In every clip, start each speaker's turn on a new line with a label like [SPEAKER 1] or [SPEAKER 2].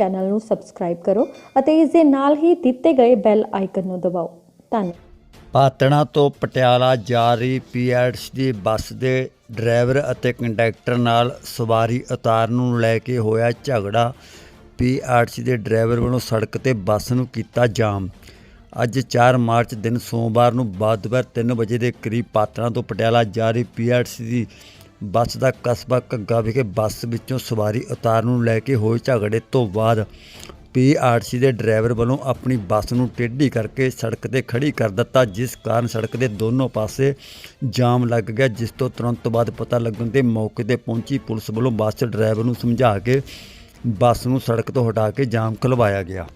[SPEAKER 1] Channel ਨੂੰ subscribe ਕਰੋ ਅਤੇ ਇਸ ਦੇ ਨਾਲ ਹੀ ਦਿੱਤੇ ਗਏ ਬੈਲ ਆਈਕਨ ਨੂੰ ਦਬਾਓ। ਧੰਨਵਾਦ
[SPEAKER 2] ਪਾਤਣਾ ਤੋਂ ਪਟਿਆਲਾ ਜਾ ਰਹੀ ਪੀਆਰਟੀਸੀ ਦੀ ਬੱਸ ਦੇ ਡਰਾਈਵਰ ਅਤੇ ਕੰਡਕਟਰ ਨਾਲ ਸਵਾਰੀ ਉਤਾਰਨ ਨੂੰ ਲੈ ਕੇ ਹੋਇਆ ਝਗੜਾ। ਪੀਆਰਟੀਸੀ ਦੇ ਡਰਾਈਵਰ ਵੱਲੋਂ ਸੜਕ ਤੇ ਬੱਸ ਨੂੰ ਕੀਤਾ ਜਾਮ। ਅੱਜ 4 ਮਾਰਚ ਦਿਨ ਸੋਮਵਾਰ ਨੂੰ ਬਾਦਵਰ 3 ਵਜੇ ਦੇ ਕਰੀਬ ਪਾਤਣਾ ਤੋਂ ਪਟਿਆਲਾ ਜਾ ਰਹੀ ਪੀਆਰਟੀਸੀ ਦੀ ਬੱਸ ਦਾ ਕਸਬਾ ਘੱਗਾ ਵਿਖੇ ਬੱਸ ਵਿੱਚੋਂ ਸਵਾਰੀ ਉਤਾਰਨ ਨੂੰ ਲੈ ਕੇ ਹੋਏ ਝਗੜੇ ਤੋਂ ਬਾਅਦ ਪੀਆਰਸੀ ਦੇ ਡਰਾਈਵਰ ਵੱਲੋਂ ਆਪਣੀ ਬੱਸ ਨੂੰ ਟੇਢੀ ਕਰਕੇ ਸੜਕ ਤੇ ਖੜੀ ਕਰ ਦਿੱਤਾ, ਜਿਸ ਕਾਰਨ ਸੜਕ ਦੇ ਦੋਨੋਂ ਪਾਸੇ ਜਾਮ ਲੱਗ ਗਿਆ, ਜਿਸ ਤੋਂ ਤੁਰੰਤ ਬਾਅਦ ਪਤਾ ਲੱਗਣ ਤੇ ਮੌਕੇ ਤੇ ਪਹੁੰਚੀ ਪੁਲਿਸ ਵੱਲੋਂ ਬੱਸ ਡਰਾਈਵਰ ਨੂੰ ਸਮਝਾ ਕੇ ਬੱਸ ਨੂੰ ਸੜਕ ਤੋਂ ਹਟਾ ਕੇ ਜਾਮ ਖੁਲਵਾਇਆ ਗਿਆ।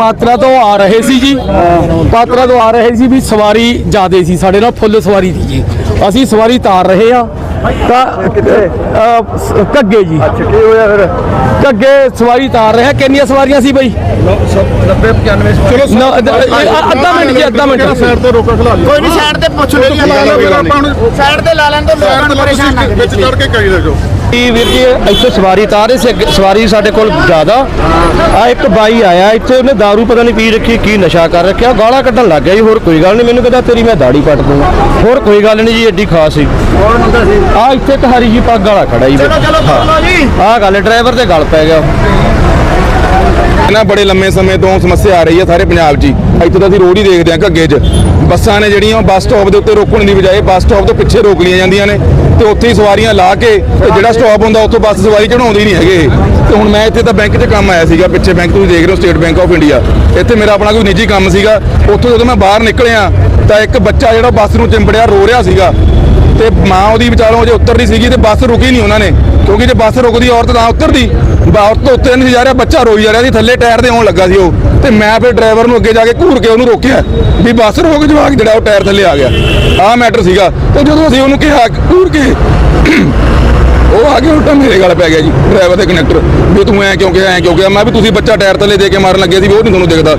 [SPEAKER 3] ਪਾਤਰਾ ਤੋਂ ਆ ਰਹੇ ਸੀ ਜੀ। ਪਾਤਰਾ ਤੋਂ ਆ ਰਹੇ ਸੀ ਵੀ ਸਵਾਰੀ ਜ਼ਿਆਦੇ ਸੀ। ਸਾਡੇ ਨਾਲ ਫੁੱਲ ਸਵਾਰੀ ਸੀ ਜੀ। ਅਸੀਂ ਸਵਾਰੀ ਤਾਰ ਰਹੇ ਆ ਤਾਂ ਘੱਗੇ ਜੀ।
[SPEAKER 4] ਅੱਛਾ ਕੀ ਹੋਇਆ ਫਿਰ?
[SPEAKER 3] ਘੱਗੇ ਸਵਾਰੀ ਤਾਰ ਰਹੇ ਕਿੰਨੀਆਂ ਸਵਾਰੀਆਂ ਸੀ ਬਈ?
[SPEAKER 4] 90 95
[SPEAKER 3] ਚਲੋ ਅੱਧਾ ਮਿੰਟ ਜੀ ਅੱਧਾ ਮਿੰਟ।
[SPEAKER 4] ਸਾਈਡ ਤੇ ਰੋਕਾ ਖਲਾ ਲਿਓ?
[SPEAKER 5] ਕੋਈ ਨਹੀਂ ਸਾਈਡ ਤੇ ਪੁੱਛ ਲਓ ਜੀ
[SPEAKER 4] ਆਪਾਂ ਨੂੰ
[SPEAKER 5] ਸਾਈਡ ਤੇ ਲਾ ਲੈਣ ਤੋਂ ਲੋਕਾਂ ਨੂੰ ਪਰੇਸ਼ਾਨ ਨਾ
[SPEAKER 4] ਵਿੱਚ ਚੜ ਕੇ ਕਹੀ ਦੇਖੋ
[SPEAKER 3] ਜੀ ਵੀਰ ਜੀ ਇੱਥੇ ਸਵਾਰੀ ਤਾਰ ਰਹੇ ਸੀ ਅੱਗੇ ਸਵਾਰੀ ਸਾਡੇ ਕੋਲ ਜ਼ਿਆਦਾ। ਆ ਇੱਕ ਬਾਈ ਆਇਆ ਇੱਥੇ ਉਹਨੇ दारू ਪਤਾ ਨਹੀਂ ਪੀ ਰੱਖੀ ਕੀ ਨਸ਼ਾ ਕਰ ਰੱਖਿਆ ਗਾਲਾਂ ਕੱਢਣ ਲੱਗ ਗਿਆ ਜੀ ਹੋਰ ਕੋਈ ਗੱਲ ਨਹੀਂ ਮੈਨੂੰ ਕਹਿੰਦਾ ਤੇਰੀ ਮੈਂ ਦਾੜੀ ਪੱਟ ਦੂੰਗਾ। ਹੋਰ ਕੋਈ ਗੱਲ ਨਹੀਂ ਜੀ ਐਡੀ ਖਾਸ ਸੀ
[SPEAKER 4] ਕੌਣ ਹੁੰਦਾ ਸੀ?
[SPEAKER 3] ਆ ਇੱਥੇ ਇੱਕ ਹਰੀ ਜੀ ਪੱਗ ਵਾਲਾ ਖੜਾ ਜੀ
[SPEAKER 5] ਚਲੋ ਚਲੋ ਬੋਲੋ ਜੀ।
[SPEAKER 3] ਆ ਗੱਲ ਡਰਾਈਵਰ ਤੇ ਗੱਲ ਪੈ ਗਿਆ।
[SPEAKER 6] ਨਾ ਬੜੇ ਲੰਮੇ ਸਮੇਂ ਤੋਂ ਸਮੱਸਿਆ ਆ ਰਹੀ ਹੈ ਸਾਰੇ ਪੰਜਾਬ 'ਚ। ਇੱਥੇ ਤਾਂ ਅਸੀਂ ਰੋਡ ਹੀ ਦੇਖਦੇ ਹਾਂ ਘੱਗੇ 'ਚ। ਬੱਸਾਂ ਨੇ ਜਿਹੜੀਆਂ ਬੱਸ ਸਟਾਪ ਦੇ ਉੱਤੇ ਰੋਕਣ ਦੀ ਬਜਾਏ ਬੱਸ ਸਟਾਪ ਤੋਂ ਪਿੱਛੇ ਰੋਕ ਲਈਆਂ ਜਾਂਦੀਆਂ ਨੇ ਤੇ ਉੱਥੇ ਹੀ ਸਵਾਰੀਆਂ ਲਾ ਕੇ ਤੇ ਜਿਹੜਾ ਸਟਾਪ ਹੁੰਦਾ ਉੱਥੋਂ ਬੱਸ ਸਵਾਰੀ ਚੜਾਉਂਦੇ ਨਹੀਂ ਹੈਗੇ ਇਹ। ਤੇ ਹੁਣ ਮੈਂ ਇੱਥੇ ਤਾਂ ਬੈਂਕ 'ਚ ਕੰਮ ਆਇਆ ਸੀਗਾ ਪਿੱਛੇ ਬੈਂਕ ਤੁਸੀਂ ਦੇਖ ਰਹੇ ਹੋ ਸਟੇਟ ਬੈਂਕ ਆਫ ਇੰਡੀਆ। ਇੱਥੇ ਮੇਰਾ ਆਪਣਾ ਕੋਈ ਨਿੱਜੀ ਕੰਮ ਸੀਗਾ। ਉੱਥੋਂ ਜਦੋਂ ਮੈਂ ਬਾਹਰ ਨਿਕਲਿਆ ਤਾਂ ਇੱਕ ਬੱਚਾ ਜਿਹੜਾ ਬੱਸ ਨੂੰ ਚਿੰਬੜਿਆ ਰੋ ਰਿਹਾ ਸੀਗਾ। ਤੇ ਮਾਂ ਉਹਦੀ ਵਿਚਾਰੋਂ ਜੇ ਉਤਰਦੀ ਸੀਗੀ ਤੇ ਬੱਸ ਰੁਕੀ ਨਹੀਂ ਉਹਨਾਂ ਨੇ, ਕਿਉਂਕਿ ਜੇ ਬੱਸ ਰੁਕਦੀ ਔਰਤ ਤਾਂ ਉਤਰਦੀ। ਬਾ- ਔਰਤ ਤੋਂ ਉੱਤੇ ਨਹੀਂ ਸੀ ਜਾ ਰਿਹਾ, ਬੱਚਾ ਰੋਈ ਜਾ ਰਿਹਾ ਸੀ, ਥੱਲੇ ਟਾਇਰ ਦੇ ਆਉਣ ਲੱਗਾ ਸੀ ਉਹ। ਤੇ ਮੈਂ ਫਿਰ ਡਰਾਈਵਰ ਨੂੰ ਅੱਗੇ ਜਾ ਕੇ ਘੂਰ ਕੇ ਉਹਨੂੰ ਰੋਕਿਆ, ਵੀ ਬੱਸ ਰੋਕ ਜਵਾਕ, ਜਿਹੜਾ ਉਹ ਟਾਇਰ ਥੱਲੇ ਆ ਗਿਆ। ਆਹ ਮੈਟਰ ਸੀਗਾ। ਤੇ ਜਦੋਂ ਅਸੀਂ ਉਹਨੂੰ ਕਿਹਾ, ਘੂਰ ਕੇ ਉਹ ਆ ਕੇ ਉਲਟਾ ਮੇਰੇ ਗਲ ਪੈ ਗਿਆ ਜੀ ਡਰਾਈਵਰ ਤੇ ਕਨੈਕਟਰ ਵੀ ਤੂੰ ਐ ਕਿਉਂ ਕਿਹਾ ਐ ਕਿਉਂ ਕਿਹਾ? ਮੈਂ ਵੀ ਤੁਸੀਂ ਬੱਚਾ ਟਾਇਰ ਥੱਲੇ ਦੇ ਕੇ ਮਾਰਨ ਲੱਗੇ ਸੀ ਵੀ ਉਹ ਨਹੀਂ ਤੁਹਾਨੂੰ ਦਿਖਦਾ।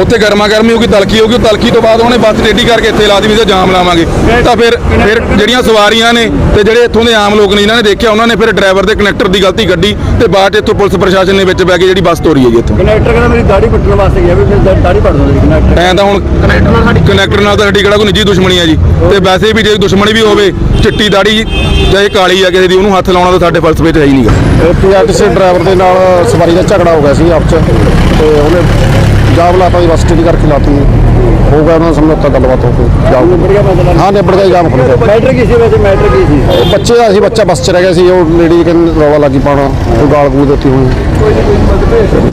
[SPEAKER 6] ਉੱਥੇ ਗਰਮਾ ਗਰਮੀ ਹੋ ਗਈ ਤਲਖੀ ਹੋ ਗਈ ਉਹ ਤਲਖੀ ਤੋਂ ਬਾਅਦ ਉਹਨੇ ਬੱਸ ਰੇਡੀ ਕਰਕੇ ਇੱਥੇ ਲਾ ਦੀ ਵੀ ਤੇ ਜਾਮ ਲਾਵਾਂਗੇ। ਤਾਂ ਫਿਰ ਫਿਰ ਜਿਹੜੀਆਂ ਸਵਾਰੀਆਂ ਨੇ ਤੇ ਜਿਹੜੇ ਇੱਥੋਂ ਦੇ ਆਮ ਲੋਕ ਨੇ ਜਿਨ੍ਹਾਂ ਨੇ ਦੇਖਿਆ ਉਹਨਾਂ ਨੇ ਫਿਰ ਡਰਾਈਵਰ ਦੇ ਕਨੈਕਟਰ ਦੀ ਗਲਤੀ ਕੱਢੀ ਤੇ ਬਾਅਦ 'ਚ ਇੱਥੋਂ ਪੁਲਿਸ ਪ੍ਰਸ਼ਾਸਨ ਨੇ ਵਿੱਚ ਬੈ ਕੇ ਜਿਹੜੀ ਬੱਸ ਤੋਰੀ ਹੈ ਜੀ ਇੱਥੋਂ।
[SPEAKER 4] ਕਨੈਕਟਰ ਕਹਿੰਦਾ ਮੇਰੀ ਦਾੜੀ ਪੱਟਣ ਵਾਸਤੇ ਗਿਆ ਵੀ ਫਿਰ ਦਾੜੀ ਪੱਟ ਸੀ ਕਨੈਕਟਰ
[SPEAKER 6] ਐਂ ਤਾਂ ਹੁਣ ਕਨੈਕਟਰ ਨਾਲ ਸਾਡੀ ਕਨੈਕਟਰ ਨਾਲ ਤਾਂ ਸਾਡੀ ਕਿਹੜਾ ਕੋਈ ਨਿੱਜੀ ਦੁਸ਼ਮਣੀ ਹੈ ਜੀ। ਤੇ ਵੈਸੇ ਵੀ ਜੇ ਦੁਸ਼ਮਣੀ ਵੀ ਹੋਵੇ ਚਿੱਟੀ ਦਾੜੀ ਚਾਹੇ ਕਾਲੀ ਆ ਕਿਸੇ ਦੀ ਉਹਨੂੰ ਹੱਥ ਲਾਉਣਾ ਤਾਂ ਸਾਡੇ ਫਲਸਫੇ 'ਚ ਹੈ ਹੀ ਨਹੀਂਗਾ।
[SPEAKER 4] ਪੀਆਰਟੀਸੀ ਡਰਾਈਵਰ ਦੇ ਨਾਲ ਸਵਾਰੀ ਦਾ ਝਗੜਾ ਹੋ ਗਿਆ ਸੀ ਆਪਸ ਚ ਤੇ ਉਹਨੇ ਜਾਮ ਲਾਤਾ ਜੀ ਬੱਸ ਟਿੱਡੀ ਕਰਕੇ ਲਾਤੀ। ਹੋ ਗਿਆ ਉਹਨਾਂ ਦਾ ਸਮਝੌਤਾ ਗੱਲਬਾਤ ਹੋ ਮਸਲਾ ਹਾਂ ਨਿਬੜ ਗਿਆ ਜੀ, ਜਾਮ ਖੁੱਲ ਗਿਆ ਮੈਟਰ ਕੀ ਸੀ ਵੈਸੇ ਮੈਟਰ ਕੀ ਸੀ? ਬੱਚੇ ਦਾ ਸੀ ਬੱਚਾ ਬੱਸ ਚ ਰਹਿ ਗਿਆ ਸੀ ਉਹ ਲੇਡੀ ਕਹਿੰਦੇ ਰੌਲਾ ਲੱਗੀ ਪਾਉਣਾ ਉਹ ਗਾਲ ਗੂਲ ਦਿੱਤੀ ਹੋਈ